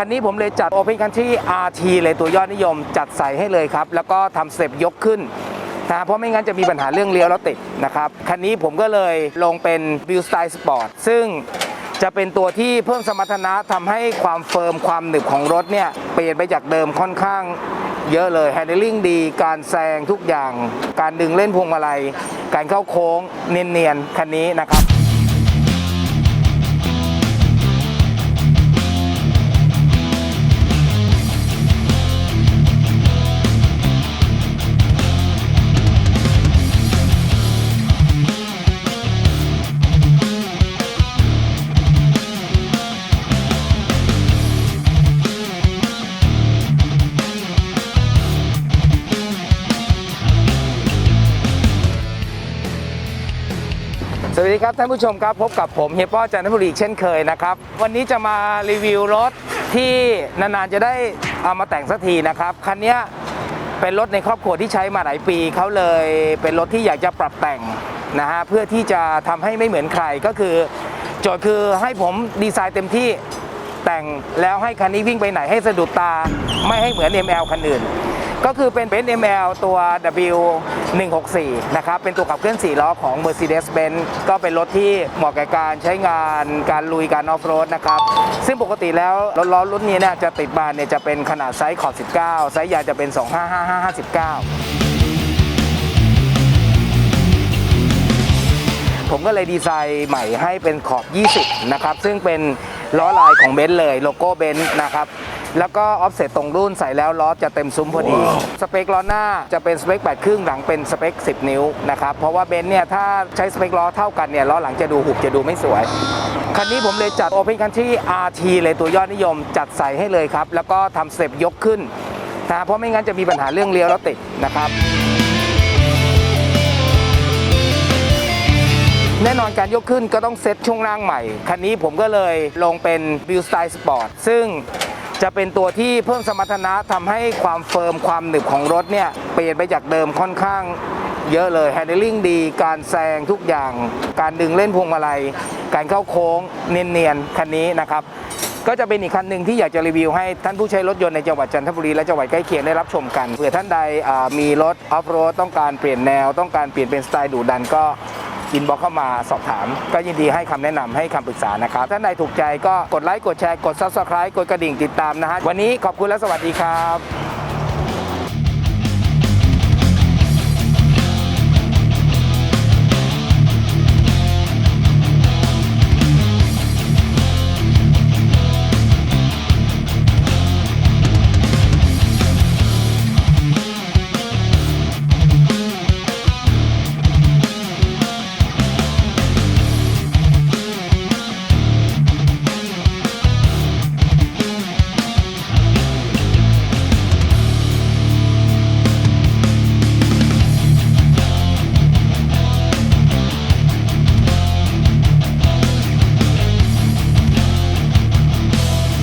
คันนี้ผมเลยจัด Open Country RT เลยตัวยอดนิยมจัดใส่ให้เลยครับ แล้วก็ทำสเต็ปยกขึ้นนะเพราะไม่งั้นจะมีปัญหาเรื่องเลี้ยวแล้วติดนะครับ คันนี้ผมก็เลยลงเป็น Build Style Sport ซึ่งจะเป็นตัวที่เพิ่มสมรรถนะทำให้ความเฟิร์มความหนึบของรถเนี่ยเปลี่ยนไปจากเดิมค่อนข้างเยอะเลย handling ดี การแซงทุกอย่าง การดึงเล่นพวงมาลัย การเข้าโค้งเนียนๆ คันนี้นะครับ สวัสดีครับท่านผู้ชมครับพบกับผมเฮียป้อจันทบุรีเช่นเคยนะครับ วันนี้จะมารีวิวรถที่นานๆจะได้เอามาแต่งสักทีนะครับคันนี้เป็นรถในครอบครัวที่ใช้มาหลายปีเขาเลยเป็นรถที่อยากจะปรับแต่งนะฮะเพื่อที่จะทำให้ไม่เหมือนใครก็คือ โจทย์คือให้ผมดีไซน์เต็มที่แต่งแล้วให้คันนี้วิ่งไปไหนให้สะดุดตา ไม่ให้เหมือน ML คันอื่น ก็คือเป็น Benz ML ตัว W164 นะครับเป็นตัวขับเคลื่อน 4 ล้อของ Mercedes-Benz ก็เป็นรถที่เหมาะแก่การใช้งานการลุยการออฟโรดนะครับซึ่งปกติแล้วรถล้อรุ่นนี้เนี่ยจะติดบานเนี่ยจะเป็นขนาดไซส์ขอบ 19 ไซส์ใหญ่จะเป็น255 59ผมก็เลยดีไซน์ใหม่ให้เป็นขอบ 20 นะครับ ซึ่งเป็นล้อลายของเบนซ์เลย โลโก้เบนซ์นะครับ แล้วก็ออฟเซ็ตตรงรุ่นใส่แล้วล้อจะเต็มซุ้มพอดี สเปคล้อหน้าจะเป็นสเปค8ครึ่งหลังเป็นสเปค 10 นิ้วนะครับ เพราะว่าเบนซ์เนี่ยถ้าใช้สเปคล้อเท่ากันเนี่ยล้อหลังจะดูหุบจะดูไม่สวย คันนี้ผมเลยจัด Open Country RT เลยตัวยอดนิยมจัดใส่ให้เลยครับ แล้วก็ทำสเต็ปยกขึ้นนะเพราะไม่งั้นจะมีปัญหาเรื่องเลี้ยวแล้วติดนะครับแน่นอนการยกขึ้นก็ต้องเซ็ตช่วงล่างใหม่ คันนี้ผมก็เลยลงเป็น Build Style Sport ซึ่ง จะเป็นตัวที่เพิ่มสมรรถนะทำให้ความเฟิร์มความหนึบของรถเนี่ยเปลี่ยนไปจากเดิมค่อนข้างเยอะเลย handling ดี การแซงทุกอย่าง การดึงเล่นพวงมาลัย การเข้าโค้งเนียนๆคันนี้นะครับ ก็จะเป็นอีกคันหนึ่งที่อยากจะรีวิวให้ท่านผู้ใช้รถยนต์ในจังหวัดจันทบุรีและจังหวัดใกล้เคียงได้รับชมกันเผื่อท่านใดมีรถออฟโรดต้องการเปลี่ยนแนว ต้องการเปลี่ยนเป็นสไตล์ดุดันก็ อินบ็อกเข้ามาสอบถาม ก็ยินดีให้คำแนะนำให้คำปรึกษานะครับ ท่านใดถูกใจก็กดไลค์กดแชร์กดซับสไคร b e กดกระดิ่งติดตามนะฮะวันนี้ขอบคุณและสวัสดีครับ